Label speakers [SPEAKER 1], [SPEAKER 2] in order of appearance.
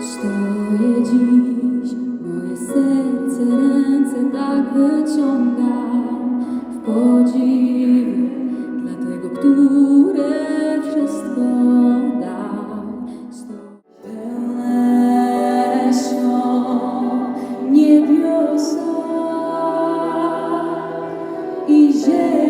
[SPEAKER 1] Stoję dziś, moje serce, ręce tak wyciągam w podziwie dla tego, który wszystko dał. Pełne świąt niebiosa i ziemia.